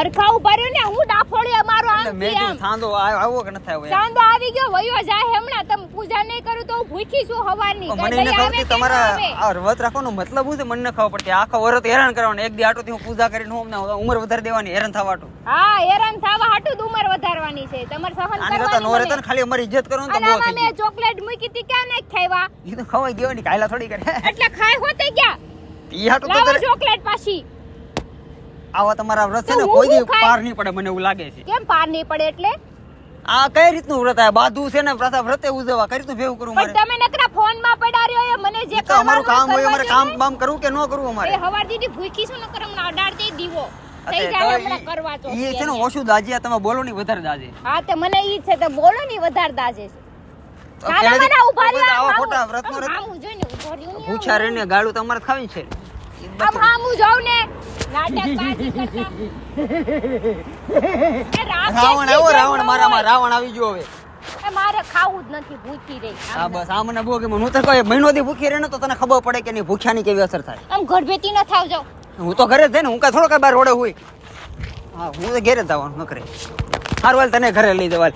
હરખા ઊભા રહ્યો ને હું ડાફોળી અમારો આમ મેં સાંધો આવો કે ન થાય સાંધો આવી ગયો વયો જાય હમણાં. તમે પૂજા નહીં કરું તો હું ભૂખી છું હવાની. મને ન ખબર તમારા આ વ્રત રાખવાનો મતલબ હું છે? મને ન ખબર પડતી. આખો વરત હેરાન કરવાનો. એક દી આટોથી હું પૂજા કરીને હું અમને ઉંમર વધારી દેવાની હેરાન થવાટું હા હેરાન થવા હાટું તો ઉંમર વધારવાની છે. તમારે સહન કરવાની નો રહેતા. ને ખાલી અમારી ઇજ્જત કરવાનું તો બહુ મેં ચોકલેટ મૂકી હતી ક્યાં ને ખાવા ગયું એ તો ખવાઈ દેવાની કાયલા થોડી કરે. એટલે ખાય હોતે ગયા. ઈ હાટું તો ચોકલેટ પાછી. આવા તમારા વ્રત છે ને કોઈ દી પાર નહીં પડે મને એવું લાગે છે. કેમ પાર નહીં પડે એટલે? આ કઈ રીતનું વ્રત? આ બાધુ છે ને પ્રથા વ્રતે ઉજવવા કઈ રીતનું ભેવું કરું મારે? તમે નકરા ફોનમાં પડ્યા રહ્યો એ મને જે કામ અમારું કામ હોય અમારે કામ બામ કરવું કે ન કરવું અમારે? હવાર દીદી ભૂખી છું નકર હમણાં દે દીવો. ઈ- કરવા તો ઈ છે ને ઓછું દાજી તમે બોલો ની વધારે દાજે. હા તે મને ઈ છે તો બોલો ની વધારે દાજે ચાલો મને ઊભા રહ્યો આવા આમ ખોટા હામું- વ્રતનો આમ રત- જોઈને ઊભો રહ્યો ને ભૂખ્યા રહીને ગાળું તમારે ખાવી છે. આમ. હામું જોઉં ને નાટક કરતા. રાવણ આવો રાવણ મારામાં રાવણ આવી ગયો હવે. મારે ખાવું જ નથી ભૂખી રહી. હા બસ આ મને હું તો કોઈ મહિનો થી ભૂખી રહે ને તો તને ખબર પડે કે નહીં ભૂખ્યાની કેવી અસર થાય. આમ ગર્ભેતી ન થાવ જાવ હું તો ઘરે જ જઈને હું કાંઈ થોડો કઈ બાર રોડે હોય હા હું તો ઘરે જ જવાનું ન કરે સારું હાલ તને ઘરે લઈ જવાલ